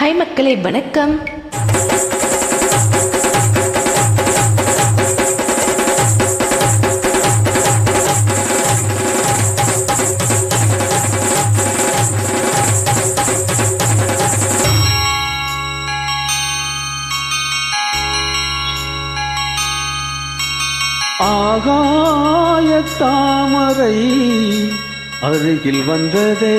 Hi மக்களே வணக்கம். ஆகாய தாமரை அருகில் வந்ததே.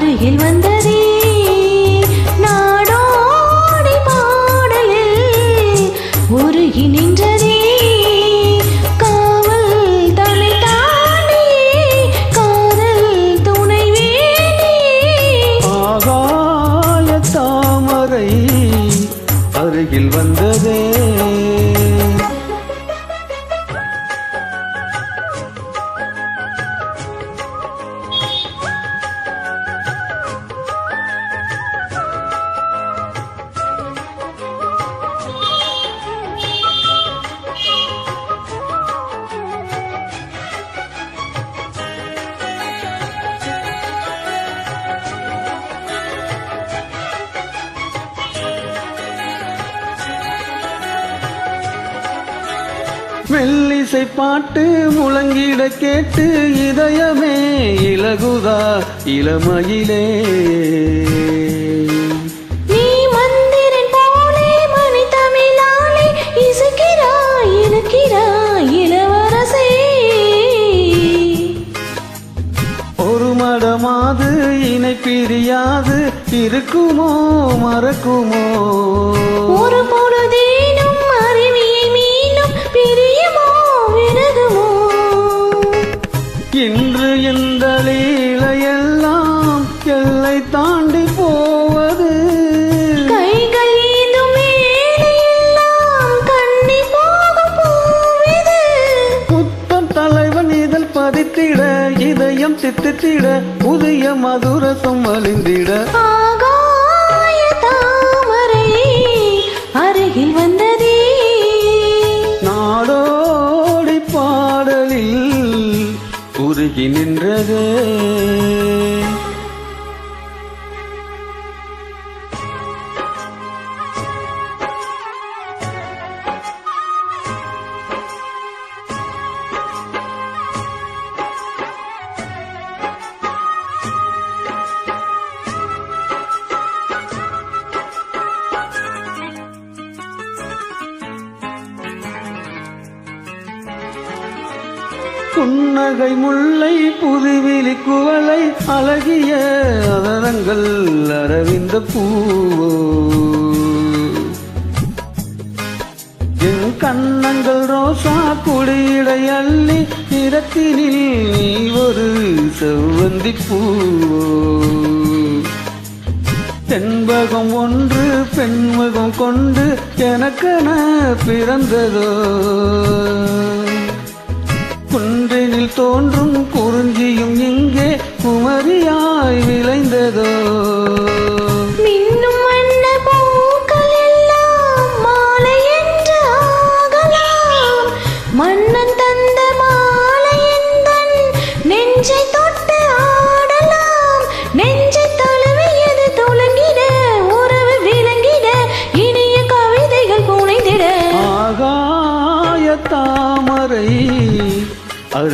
அருகில் வந்ததே. நாடோடி பாடலில் உருகி நின்றதே. காவல் தலை தானே காதல் துணை ஆகாய தாமரை அருகில் வந்ததே. மெல்லிசை பாட்டு முழங்கிட கேட்டு இதயமே இலகுதா இளமயிலே. மடமாது இணை பிரியாது இருக்குமோ மறக்குமோ? ஒரு சித்தித்திட புதிய மதுரசம் அழிந்திட ஆகாய தாமரை அருகில் வந்ததே. நாடோடி பாடலில் உருகி நின்றதே. புன்னகை முல்லை புதுவிழி குவளை அழகிய அதரங்கள் அரவிந்த பூவோ. என் கண்ணங்கள் ரோசா குடியிடை அள்ளி நிறத்தினில் நீ ஒரு செவ்வந்தி பூவோ. தென்பகம் ஒன்று பெண்முகம் கொண்டு எனக்கென பிறந்ததோ. குன்றினில் தோன்றும் குறிஞ்சியும் இங்கே குமரியாய் விளைந்ததோ? மன்னன்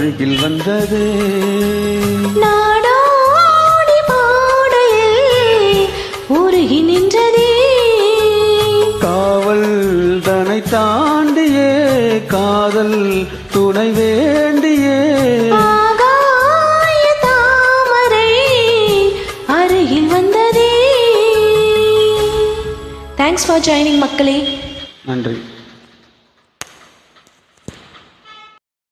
அருகில் வந்ததே. நாடோடி பாடையில் உருகி நின்றதே. காவல் தனை தாண்டியே காதல் துணை வேண்டியே. தாமரை அருகில் வந்ததே. தேங்க்ஸ் ஃபார் ஜாயினிங் மக்களே. நன்றி.